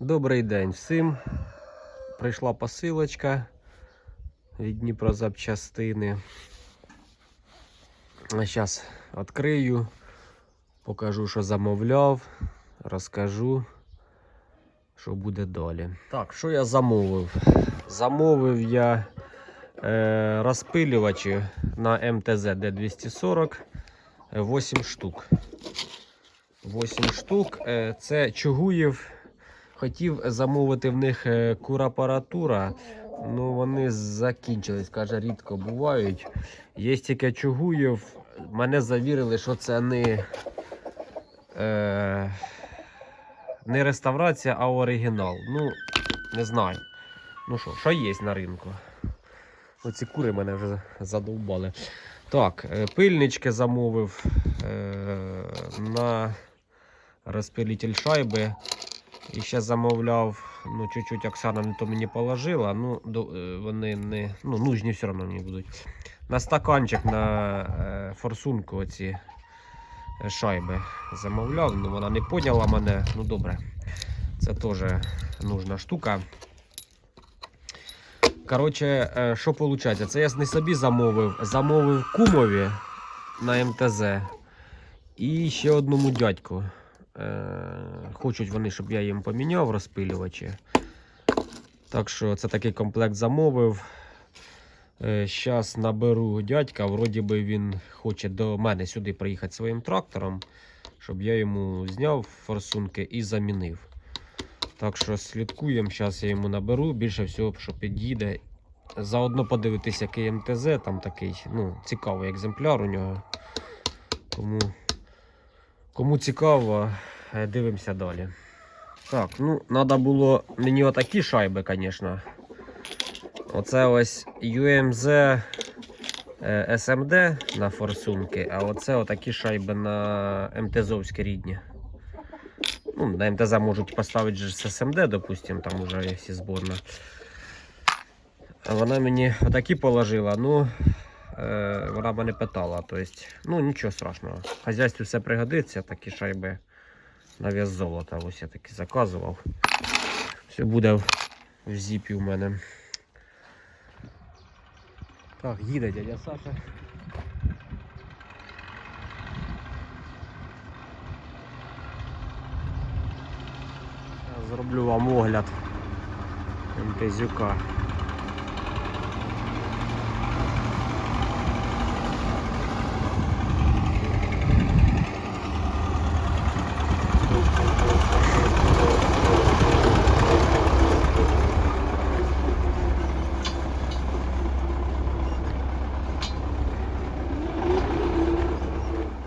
Добрий день всім. Прийшла посилочка від Дніпрозапчастини. Зараз відкрию, покажу, що замовляв, розкажу, що буде далі. Так, що я замовив? Замовив я е, розпилювачі на МТЗ Д240 8 штук. 8 штук. Е, Це Чугуєв. Хотів замовити в них е, курапаратура, ну вони закінчились, каже, рідко бувають. Є тільки Чугуєв. Мене завірили, що це не, е, не реставрація, а оригінал. Ну, не знаю. Ну що, що є на ринку? Оці кури мене вже задовбали. Так, е, пильнички замовив е, на розпилитель шайби. І ще замовляв, ну, чуть-чуть Оксана не то мені положила, ну, е, вони не, ну, нужні все одно мені будуть. На стаканчик на е, форсунку оці е, шайби замовляв, ну вона не поняла мене, ну добре. Це теж нужна штука. Коротше, що виходить? Це я не собі замовив, замовив кумові на МТЗ і ще одному дядьку. Е, Хочуть вони, щоб я їм поміняв розпилювачі. Так що це такий комплект замовив. Зараз наберу дядька, вроді би він хоче до мене сюди приїхати своїм трактором, щоб я йому зняв форсунки і замінив. Так що слідкуємо, зараз я йому наберу, більше всього, що під'їде. Заодно подивитися, який МТЗ, там такий ну, цікавий екземпляр у нього. Кому, кому цікаво, е, дивимося далі. Так, ну, треба було мені отакі шайби, звісно. Оце ось UMZ е, SMD на форсунки, а оце отакі шайби на МТЗовські рідні. Ну, на МТЗ можуть поставити з SMD, допустим, там уже є всі зборна. Вона мені отакі положила, ну вона мене питала. Тобто, ну нічого страшного. В хазяйстві все пригодиться, такі шайби на вес золота. Ось я таки заказував. Все буде в, в зіпі у мене. Так, їде дядя Саша. Зроблю вам огляд МТЗюка.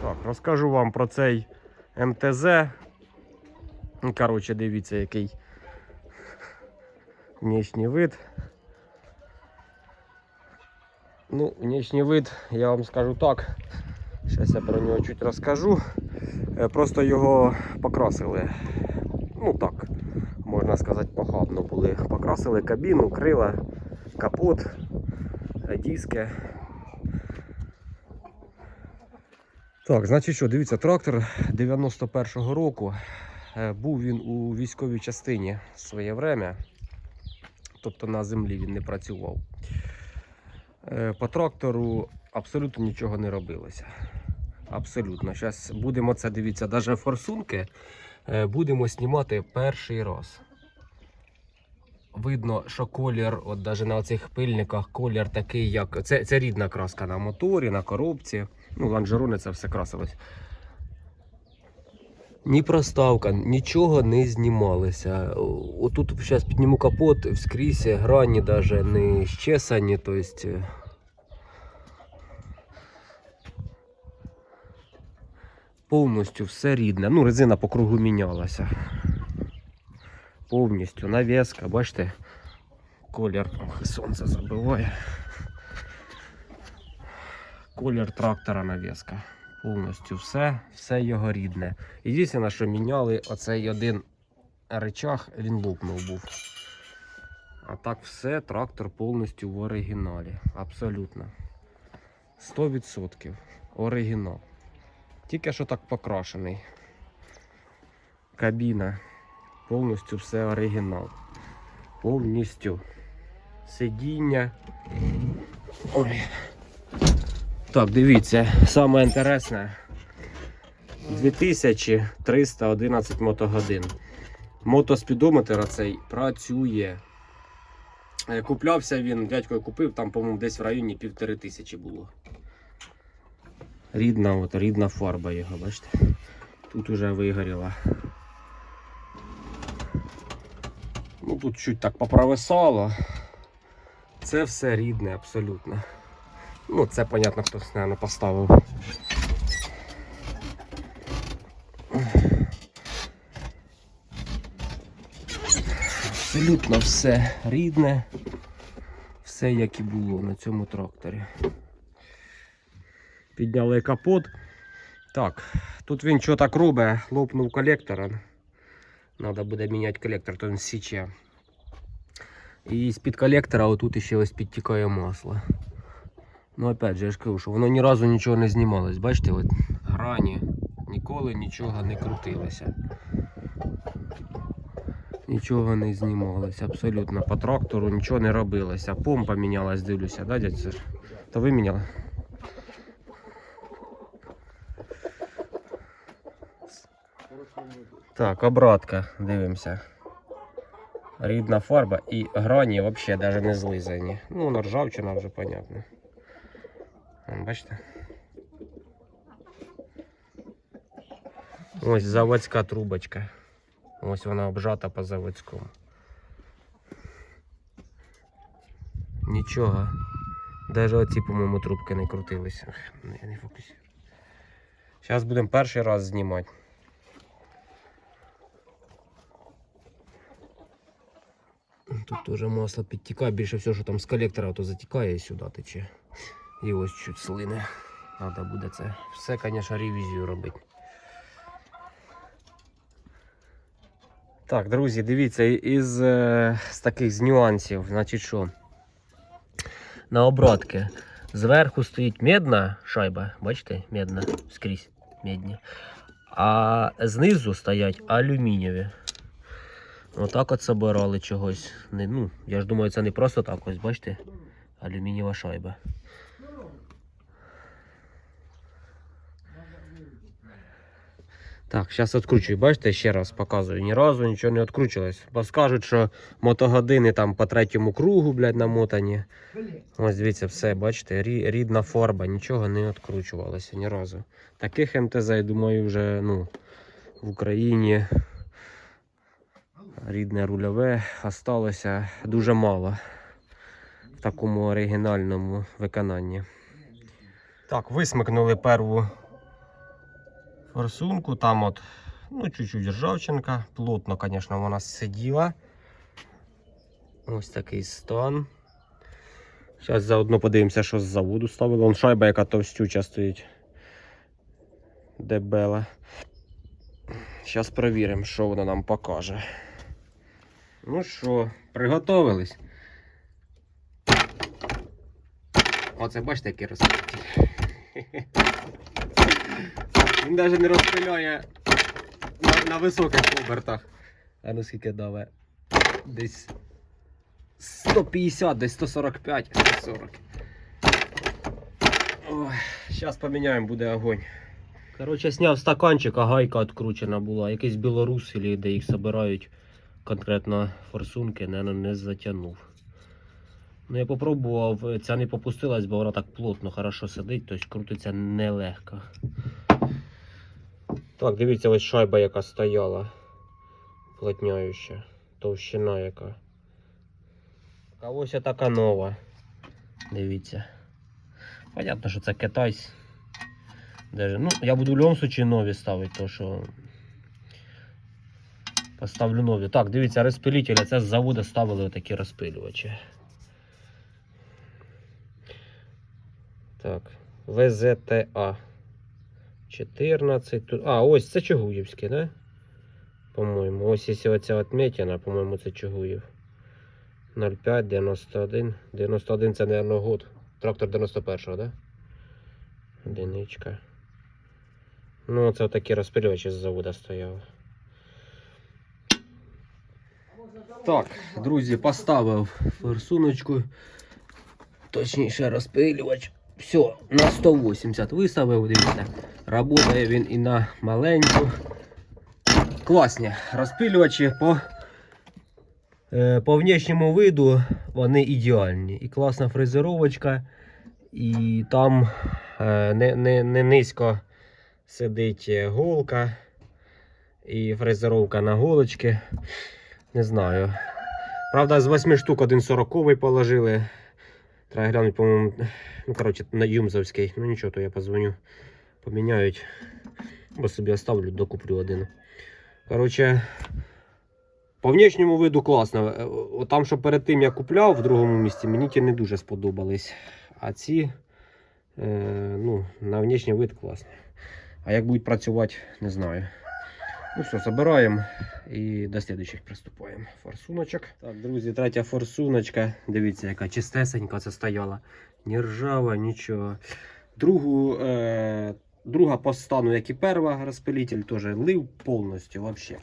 Так, розкажу вам про цей МТЗ. Ну, Коротше, дивіться, який внешній вид. Ну, внешній вид, я вам скажу так. Зараз я про нього чуть розкажу. Е, Просто його покрасили. Ну так, можна сказати, похабно були. Покрасили кабіну, крила, капот, диски. Так, значить що, дивіться, трактор 91-го року. Е, Був він у військовій частині своє время. Тобто на землі він не працював. Е, По трактору абсолютно нічого не робилося. Абсолютно. Зараз будемо це дивіться, навіть форсунки е, будемо знімати перший раз. Видно, що колір, от навіть на цих пильниках, колір такий, як. Це, це рідна краска на моторі, на коробці. Ну, ланжерони це все красилось. Ні проставка, нічого не знімалося. Отут зараз підніму капот, вскрізь грані навіть не щесані, тобто. Повністю все рідне. Ну, резина по кругу мінялася. Повністю навіска, бачите, колір сонце забиває. Колір трактора навіска. Повністю все, все його рідне. Єдине, що міняли оцей один речах, він лопнув був. А так все, трактор повністю в оригіналі. Абсолютно. 100% оригінал. Тільки що так покрашений. Кабіна Повністю все оригінал. Повністю. Сидіння. Ой. Так, дивіться, саме інтересне. 2311 мотогодин. Мотоспідометр цей працює. Е, Куплявся він, дядько купив, там, по-моєму, десь в районі півтори тисячі було. Рідна, от, рідна фарба його, бачите? Тут уже вигоріла. Ну тут чуть так попровисало. Це все рідне абсолютно. Ну, це, понятно, хтось, наверное, поставив. Абсолютно все рідне, все як і було на цьому тракторі. Підняли капот. Так, тут він що так робить, лопнув колектор. Треба буде міняти колектор, то він січе. І з-під колектора отут ще ось підтікає масло. Ну опять же, я ж кажу, що воно ні разу нічого не знімалось. Бачите, от грані ніколи нічого не крутилося. Нічого не знімалося, абсолютно. По трактору нічого не робилося. Помпа мінялась, дивлюся, да, дядь Саш? То ви міняли? Так, обратка, дивимося. Рідна фарба і грані взагалі навіть не злизані. Ну, воно ржавчина вже понятно. Бачите? Ось заводська трубочка. Ось вона обжата по заводському. Нічого. Навіть оці, по-моєму, трубки не крутилися. Ах, Не, не фокусую. Зараз будемо перший раз знімати. Тут теж масло підтікає, більше всього, що там з колектора то затікає і сюди тече. І ось чуть слине. Треба буде це все, звісно, ревізію робити. Так, друзі, дивіться, із е, з таких з нюансів, значить що? На обратки. Зверху стоїть медна шайба, бачите, медна скрізь медні. А знизу стоять алюмінієві. Отак от собирали чогось. Не, ну, я ж думаю, це не просто так ось, бачите? Алюмінієва шайба. Так, зараз відкручую. Бачите, ще раз показую. Ні разу нічого не відкручувалось. Бо скажуть, що мотогодини там по третьому кругу, блядь, намотані. Ось дивіться, все, бачите, рідна фарба, нічого не відкручувалося ні разу. Таких МТЗ, я думаю, вже ну, в Україні рідне рульове осталося дуже мало в такому оригінальному виконанні. Так, висмикнули перву форсунку, там от, ну, чуть-чуть ржавчинка, плотно, звісно, вона сиділа. Ось такий стан. Зараз заодно подивимося, що з заводу ставили. Вон шайба, яка товстюча стоїть. Дебела. Зараз перевіримо, що вона нам покаже. Ну що, приготовились? Оце бачите, який розпитіль. Він навіть не розпиляє на, на високих обертах. А ну скільки даве? Десь 150, десь 145, 140. Ой, зараз поміняємо, буде огонь. Коротше, зняв стаканчик, а гайка відкручена була. Якийсь білорус, де їх збирають конкретно форсунки, наверное, не затягнув. Ну, я попробував, ця не попустилась, бо вона так плотно, хорошо сидить, тобто крутиться нелегко. Так, дивіться, ось шайба, яка стояла. Плотняюча. Товщина яка. А ось така нова. Дивіться. Понятно, що це китайсь. Даже, ну, я буду в будь-якому случае нові ставити, то що поставлю нові. Так, дивіться, розпилитель, це з заводу ставили отакі розпилювачі. Так, ВЗТА 14. Тут... А, ось це Чугуївське, да? По-моєму. Ось якщо оця отметина, по-моєму, це Чугуїв. 05, 91. 91 це, мабуть, год. Трактор 91-го, да? Одиничка. Ну, це такі розпилювачі з заводу стояли. Так, друзі, поставив форсуночку. Точніше розпилювач. Все, на 180 виставив, дивіться. Работає він і на маленьку. Класні розпилювачі по, е, по внешньому виду вони ідеальні. І класна фрезеровочка, і там е, не, не, не низько сидить голка і фрезеровка на голочки. Не знаю. Правда, з 8 штук один 40 положили. Треба глянути, по-моєму, ну, коротше, на Юмзовський. Ну нічого, то я позвоню. Поміняють. Бо собі оставлю, докуплю один. Коротше, по внешньому виду класно. Е, о, Там, що перед тим я купляв в другому місці, мені ті не дуже сподобались. А ці, е, ну, на внешній вид класні. А як будуть працювати, не знаю. Ну все, забираємо і до слідуючих приступаємо. Форсуночок. Так, друзі, третя форсуночка. Дивіться, яка чистесенька це стояла. Ні ржава, нічого. Другу, е, друга по стану, як і перша розпилитель, теж лив повністю вообще.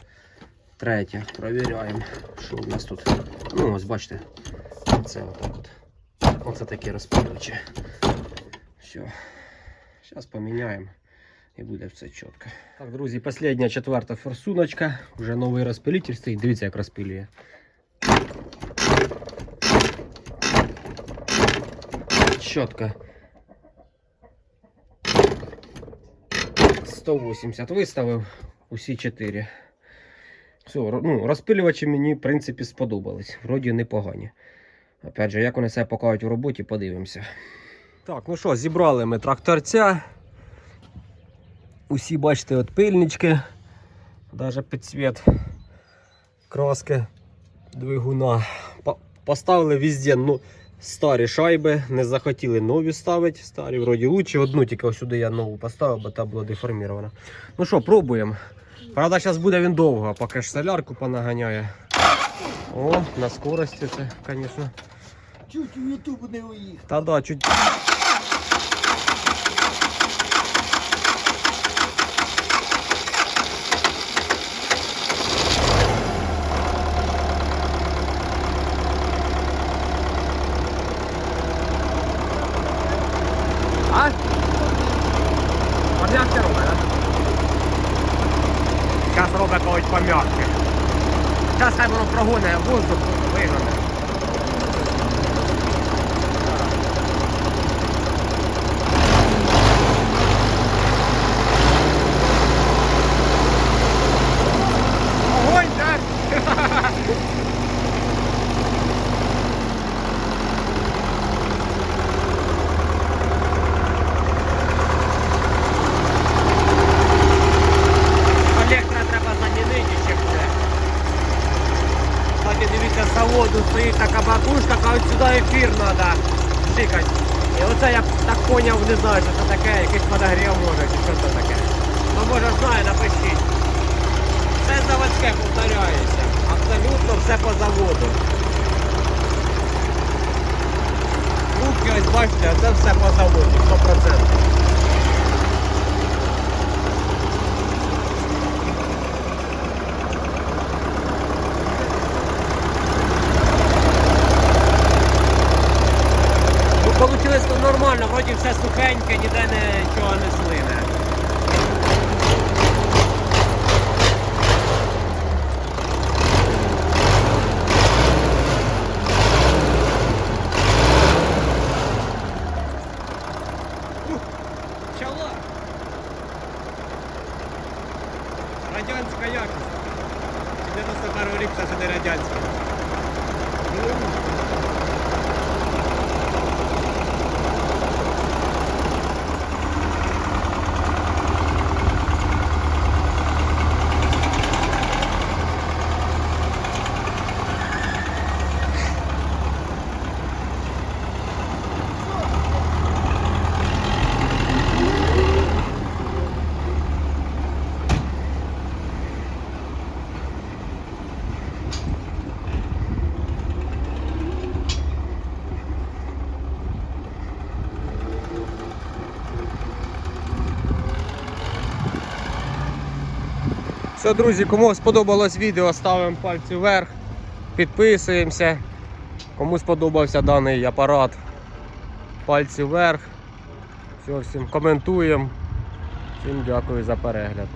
Третя. Провіряємо, що у нас тут. Ну, ось бачите. Це отак от. Оце такі розпилювачі. Все. Зараз поміняємо. І буде все чітко. Так, друзі, остання четверта форсуночка. Вже новий розпилитель стоїть. Дивіться, як розпилює. Чітко. 180 виставив усі 4. Все, ну, розпилювачі мені, в принципі, сподобались. Вроді непогані. Опять же, як вони себе покажуть в роботі, подивимося. Так, ну що, зібрали ми тракторця. Усі бачите, от пильнички, навіть під цвіт краски двигуна. Поставили везде ну, старі шайби, не захотіли нові ставити. Старі вроді лучше. Одну тільки сюди я нову поставив, бо та була деформірована. Ну що, пробуємо. Правда, зараз буде він довго, поки ж солярку понаганяє. О, на скорості це, звісно. Чуть у Ютуб не уїхав. Та да, чуть. А? Пом'якше робить, так? Зараз робить когось пом'якше. Зараз хай воно прогоне воздух, вигоне. Огонь, так? Електро треба замінити ще буде. Кстати, дивіться, з заводу стоїть така бабушка, сюди ефір треба шикати. І оце я так поняв, не знаю, що це таке, якийсь подогрів може, чи що це таке. Ну може знає, напишіть. Все заводське повторяється. Абсолютно все по заводу. Трубки ось бачите, це все по заводу, 100%. То нормально, вроді все сухеньке, ніде нічого не слине. Чала. Радянська якість. 91 рік це ще не радянська. Все, друзі, кому сподобалось відео, ставимо пальці вверх. Підписуємося. Кому сподобався даний апарат, пальці вверх. Все, всім коментуємо. Всім дякую за перегляд.